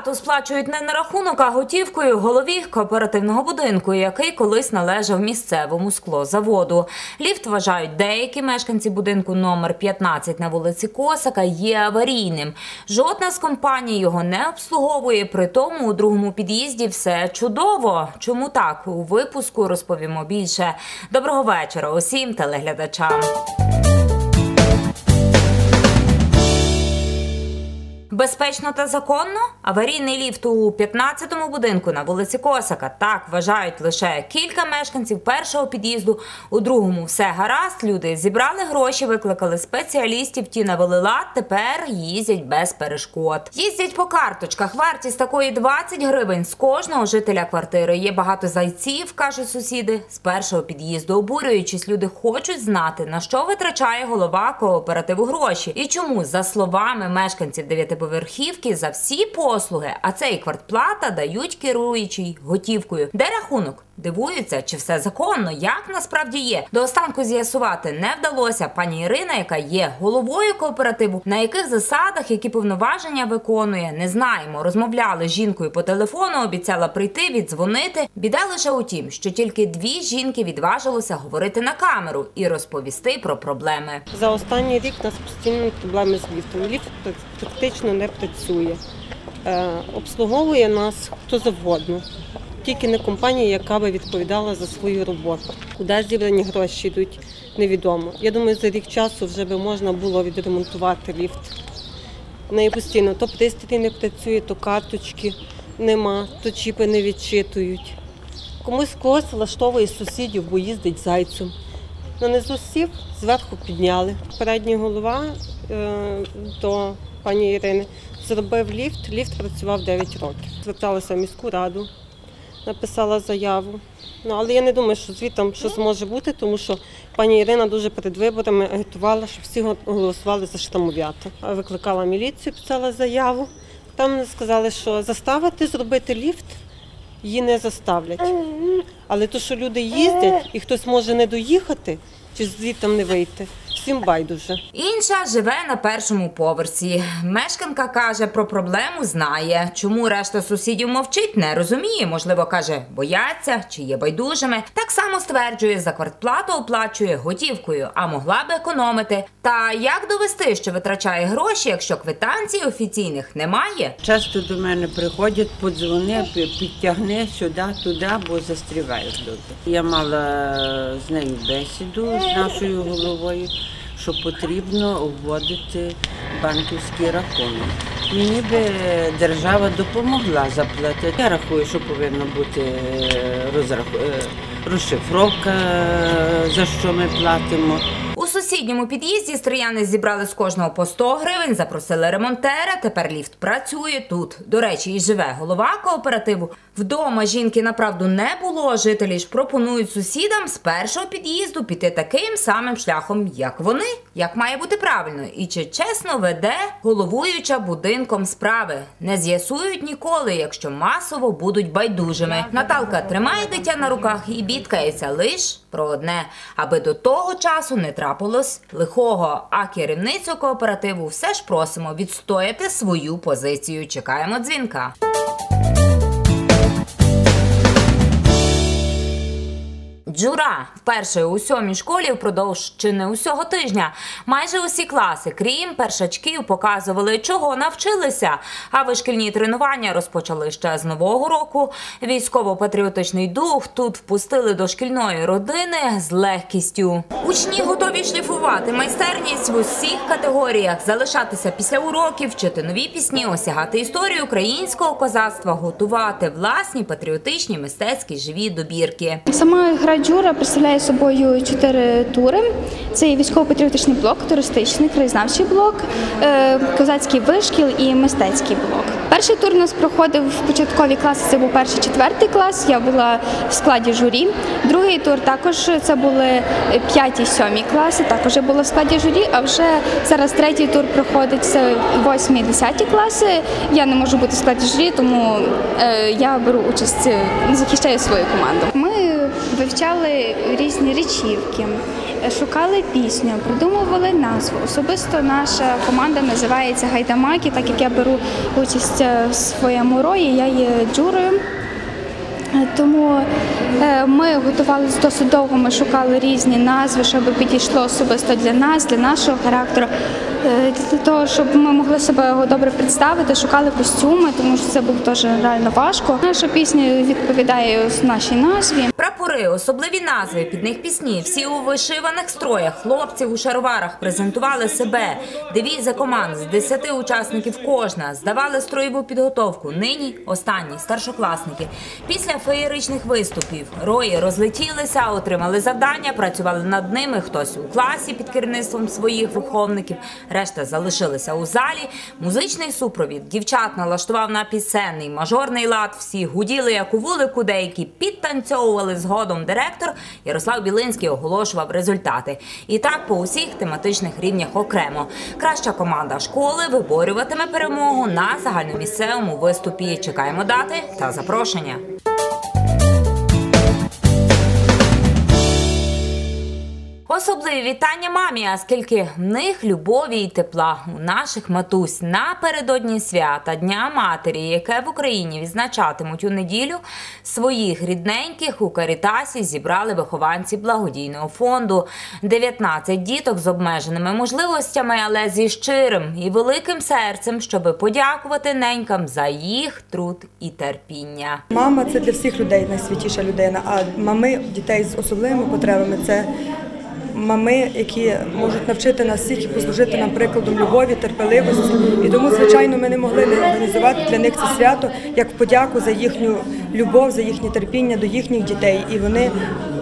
Квартплату сплачують не на рахунок, а готівкою голові кооперативного будинку, який колись належав місцевому склозаводу. Ліфт вважають деякі мешканці будинку номер 15 на вулиці Косака є аварійним. Жодна з компаній його не обслуговує. При тому у другому під'їзді все чудово. Чому так? У випуску розповімо більше. Доброго вечора усім телеглядачам. Безпечно та законно аварійний ліфт у 15-му будинку на вулиці Косака. Так вважають лише кілька мешканців першого під'їзду. У другому все гаразд. Люди зібрали гроші, викликали спеціалістів. Ті навели лад. Тепер їздять без перешкод. Їздять по карточках. Вартість такої 20 гривень з кожного жителя квартири. Є багато зайців, кажуть сусіди. З першого під'їзду обурюючись, люди хочуть знати на що витрачає голова кооперативу гроші і чому, за словами мешканців дев'ятиповерхівки, за всі послуги, а це і квартплата дають керуючий готівкою. Де рахунок? Дивуються, чи все законно, як насправді є. До останку з'ясувати не вдалося. Пані Ірина, яка є головою кооперативу, на яких засадах, які повноваження виконує, не знаємо. Розмовляли з жінкою по телефону, обіцяла прийти, віддзвонити. Біда лише у тім, що тільки дві жінки відважилися говорити на камеру і розповісти про проблеми. За останній рік у нас постійні проблеми з ліфтом. Ліфт практично не працює. Е, обслуговує нас хто завгодно. Тільки не компанія, яка би відповідала за свою роботу. Куди зібрані гроші йдуть, невідомо. Я думаю, за рік часу вже би можна було відремонтувати ліфт. В неї постійно то пристрій не працює, то карточки нема, то чіпи не відчитують. Комусь когось влаштовує сусідів, бо їздить зайцем. Нанизу сів, зверху підняли. Передній голова е, до пані Ірини зробив ліфт. Ліфт працював 9 років. Зверталася в міську раду, написала заяву. Ну, але я не думаю, що звітом щось може бути, тому що пані Ірина дуже перед виборами агітувала, щоб всі голосували за штамов'ята. Викликала міліцію, писала заяву. Там сказали, що заставити зробити ліфт її не заставлять. Але то, що люди їздять і хтось може не доїхати чи звідти не вийти, всім байдуже. Інша живе на першому поверсі. Мешканка каже про проблему, знає. Чому решта сусідів мовчить, не розуміє. Можливо, каже, бояться чи є байдужими. Так само стверджує, за квартплату оплачує готівкою, а могла б економити. Та як довести, що витрачає гроші, якщо квитанцій офіційних немає? Часто до мене приходять, подзвони, пі- підтягни сюди, туди, бо застріваєш дуже. Я мала з нею бесіду з нашою головою, що потрібно вводити банківський рахунок. Мені би держава допомогла заплатити. Я рахую, що повинна бути е, розрах... е, розшифровка, е, за що ми платимо. Сусідньому під'їзді стріяни зібрали з кожного по 100 гривень, запросили ремонтера. Тепер ліфт працює тут. До речі, і живе голова кооперативу. Вдома жінки направду не було. Жителі ж пропонують сусідам з першого під'їзду піти таким самим шляхом, як вони, як має бути правильно, і чи чесно веде головуюча будинком справи. Не з'ясують ніколи, якщо масово будуть байдужими. Наталка тримає дитя на руках і бідкається лиш про одне, аби до того часу не трапилось лихого. А керівницю кооперативу все ж просимо відстояти свою позицію. Чекаємо дзвінка. Джура вперше у сьомій школі впродовж чи не усього тижня. Майже усі класи, крім першачків, показували, чого навчилися. А вишкільні тренування розпочали ще з нового року. Військово-патріотичний дух тут впустили до шкільної родини з легкістю. Учні готові шліфувати майстерність в усіх категоріях, залишатися після уроків, вчити нові пісні, осягати історію українського козацтва, готувати власні патріотичні мистецькі живі добірки. Сама гра Джура представляє собою чотири тури: це є військово-патріотичний блок, туристичний, краєзнавчий блок, е, козацький вишкіл і мистецький блок. Перший тур у нас проходив в початкові класи. Це був перший четвертий клас. Я була в складі журі. Другий тур також це були п'яті, сьомі класи. Також я була в складі журі. А вже зараз третій тур проходить це восьмі, десяті класи. Я не можу бути в складі журі, тому е, я беру участь, е, захищаю свою команду. Вивчали різні речівки, Шукали пісню, придумували назву. Особисто наша команда називається Гайдамаки, так як я беру участь в своєму рої, я є джурою. Тому е, ми готувалися досить довго. Ми шукали різні назви, щоб підійшло особисто для нас, для нашого характеру. Е, Для того, щоб ми могли себе добре представити, шукали костюми, тому що це було теж реально важко. Наша пісня відповідає нашій назві. Прапори, особливі назви, під них пісні. Всі у вишиваних строях, хлопці у шароварах презентували себе. Девіза команд з 10 учасників кожна здавали строєву підготовку. Нині останні старшокласники. Після феєричних виступів рої розлетілися, отримали завдання, працювали над ними. Хтось у класі під керівництвом своїх виховників, решта залишилися у залі. Музичний супровід дівчат налаштував на пісенний мажорний лад. Всі гуділи як у вулику, деякі підтанцьовували згодом. Директор Ярослав Білинський оголошував результати. І так по усіх тематичних рівнях окремо. Краща команда школи виборюватиме перемогу на загальномісцевому виступі. Чекаємо дати та запрошення. Особливі вітання мамі, оскільки в них любові і тепла у наших матусь напередодні свята Дня Матері, яке в Україні відзначатимуть у неділю, своїх рідненьких у Карітасі зібрали вихованці благодійного фонду. 19 діток з обмеженими можливостями, але зі щирим і великим серцем, щоби подякувати ненькам за їх труд і терпіння. Мама це для всіх людей найсвятіша людина, а мами дітей з особливими потребами це мами, які можуть навчити нас всіх і послужити нам прикладом любові, терпеливості. І тому, звичайно, ми не могли не організувати для них це свято як подяку за їхню любов, за їхнє терпіння до їхніх дітей. І вони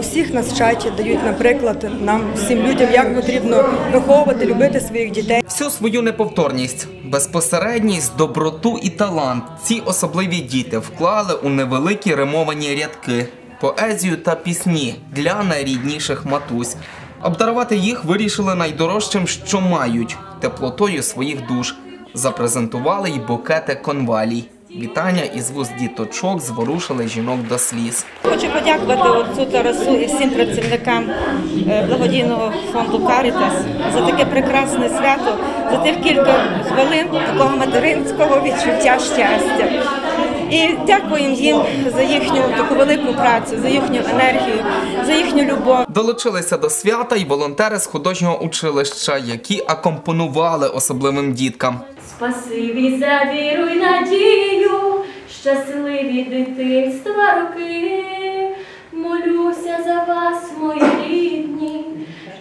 усіх нас вчать, дають наприклад нам всім людям, як потрібно виховувати, любити своїх дітей. Всю свою неповторність, безпосередність, доброту і талант ці особливі діти вклали у невеликі римовані рядки, поезію та пісні для найрідніших матусь. Обдарувати їх вирішили найдорожчим, що мають теплотою своїх душ. Запрезентували й букети конвалій. Вітання із вуз діточок зворушили жінок до сліз. Хочу подякувати отцу Тарасу і всім працівникам е, благодійного фонду Карітас за таке прекрасне свято, за тих кілька хвилин такого материнського відчуття щастя. І дякуємо їм за їхню таку велику працю, за їхню енергію, за їхню любов. Долучилися до свята й волонтери з художнього училища, які акомпонували особливим діткам. Спасибі за віру й надію, щасливі дитинства роки. Молюся за вас, мої рідні,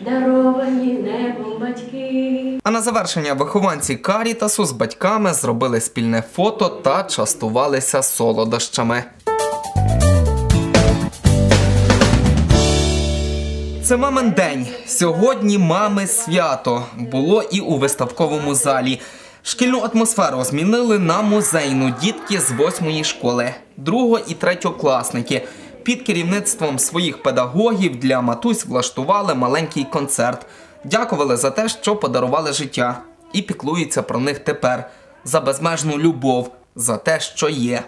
даровані небом батьки. А на завершення вихованці Карітасу з батьками зробили спільне фото та частувалися солодощами. Це мамин день. Сьогодні мами свято було і у виставковому залі. Шкільну атмосферу змінили на музейну дітки з восьмої школи, друго і третьокласники. Під керівництвом своїх педагогів для матусь влаштували маленький концерт. Дякували за те, що подарували життя, і піклуються про них тепер за безмежну любов, за те, що є.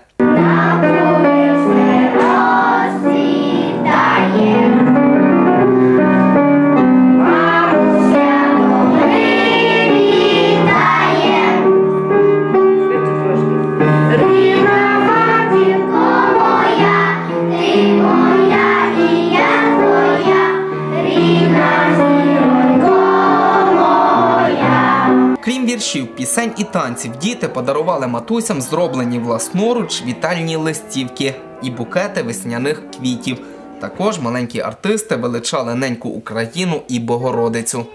Пісень і танців, діти подарували матусям зроблені власноруч вітальні листівки і букети весняних квітів. Також маленькі артисти величали неньку Україну і Богородицю.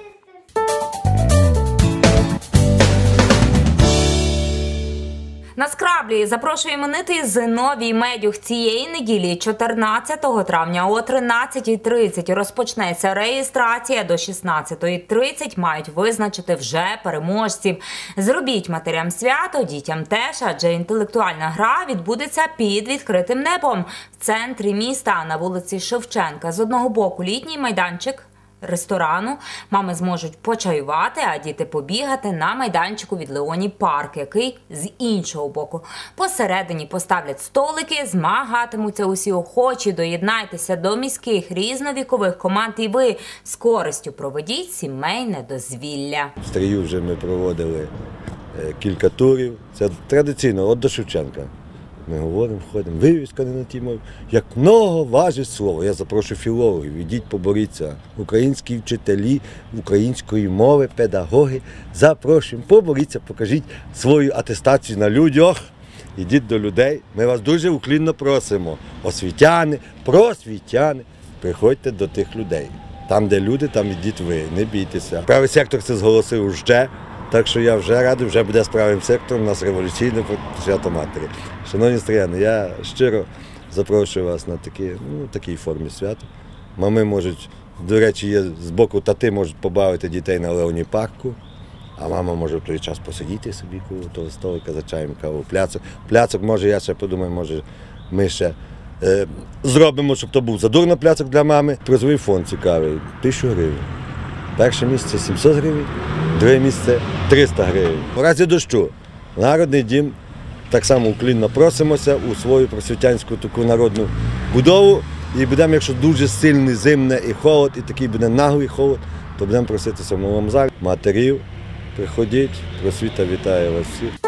На скраблі запрошує іменитий Зиновій Медюх цієї неділі, 14 травня о 13.30 розпочнеться реєстрація. До 16.30 мають визначити вже переможців. Зробіть матерям свято, дітям теж, адже інтелектуальна гра відбудеться під відкритим небом в центрі міста на вулиці Шевченка. З одного боку літній майданчик. Ресторану. Мами зможуть почаювати, а діти побігати на майданчику від Леоні Парк, який з іншого боку. Посередині поставлять столики, змагатимуться усі охочі. Доєднайтеся до міських різновікових команд. І ви з користю проведіть сімейне дозвілля. В Стрію вже ми проводили е, кілька турів. Це традиційно, от до Шевченка. Ми говоримо, ходимо, вивіска не на тій мові. Як много важить слово. Я запрошую філологів, ідіть поборіться. Українські вчителі української мови, педагоги. Запрошуємо, поборіться, покажіть свою атестацію на людях. Ідіть до людей. Ми вас дуже уклінно просимо. Освітяни, просвітяни, приходьте до тих людей. Там, де люди, там ідіть ви, не бійтеся. Правий сектор це зголосив вже, так що я вже радий, вже буде з правим сектором. У нас революційне свято матері. Шановні стріяни, я щиро запрошую вас на такі, ну, такій формі свята. Мами можуть, до речі, є з боку тати можуть побавити дітей на Леоні парку. А мама може в той час посидіти собі коло того столика за чаєм каву. Пляцок. Пляцок, може, я ще подумаю, може, ми ще е, зробимо, щоб то був задурно пляцок для мами. Призовий фонд цікавий, тисячу гривень. Перше місце 700 гривень, друге місце 300 гривень. У разі дощу народний дім так само уклінно просимося у свою просвітянську таку народну будову. І будемо, якщо дуже сильний зимне і холод, і такий буде наглий холод, то будемо проситися в новому залі. Матерів, приходіть, просвіта вітає вас всіх.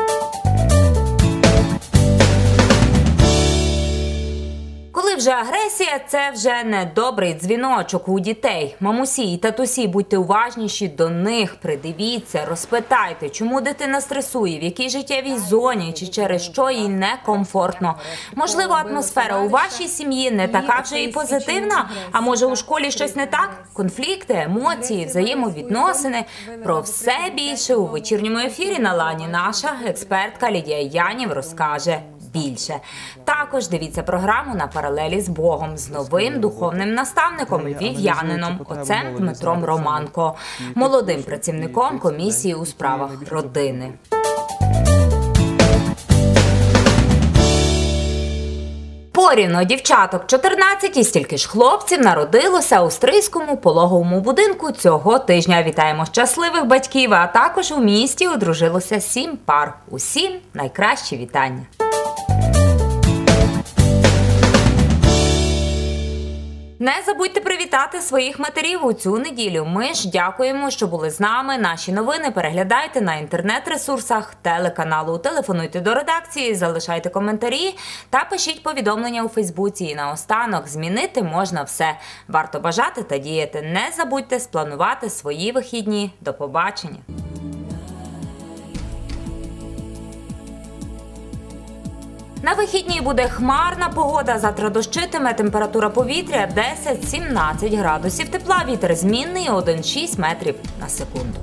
Агресія, це вже не добрий дзвіночок у дітей. Мамусі і татусі, будьте уважніші до них, придивіться, розпитайте, чому дитина стресує, в якій життєвій зоні чи через що їй некомфортно. Можливо, атмосфера у вашій сім'ї не така вже і позитивна. А може у школі щось не так? Конфлікти, емоції, взаємовідносини. Про все більше у вечірньому ефірі на лані наша експертка Лідія Янів розкаже більше. Також дивіться програму на паралелі з Богом з новим духовним наставником львів'янином отцем Дмитром Романко, молодим працівником комісії у справах родини. Порівно дівчаток 14 і стільки ж хлопців народилося у стрийському пологовому будинку цього тижня. Вітаємо щасливих батьків, а також у місті одружилося сім пар. Усім найкращі вітання. Не забудьте привітати своїх матерів у цю неділю. Ми ж дякуємо, що були з нами. Наші новини переглядайте на інтернет-ресурсах телеканалу. Телефонуйте до редакції, залишайте коментарі та пишіть повідомлення у Фейсбуці. І наостанок змінити можна все. Варто бажати та діяти. Не забудьте спланувати свої вихідні. До побачення. На вихідні буде хмарна погода. Завтра дощитиме температура повітря 10-17 градусів тепла. Вітер змінний 1,6 метрів на секунду.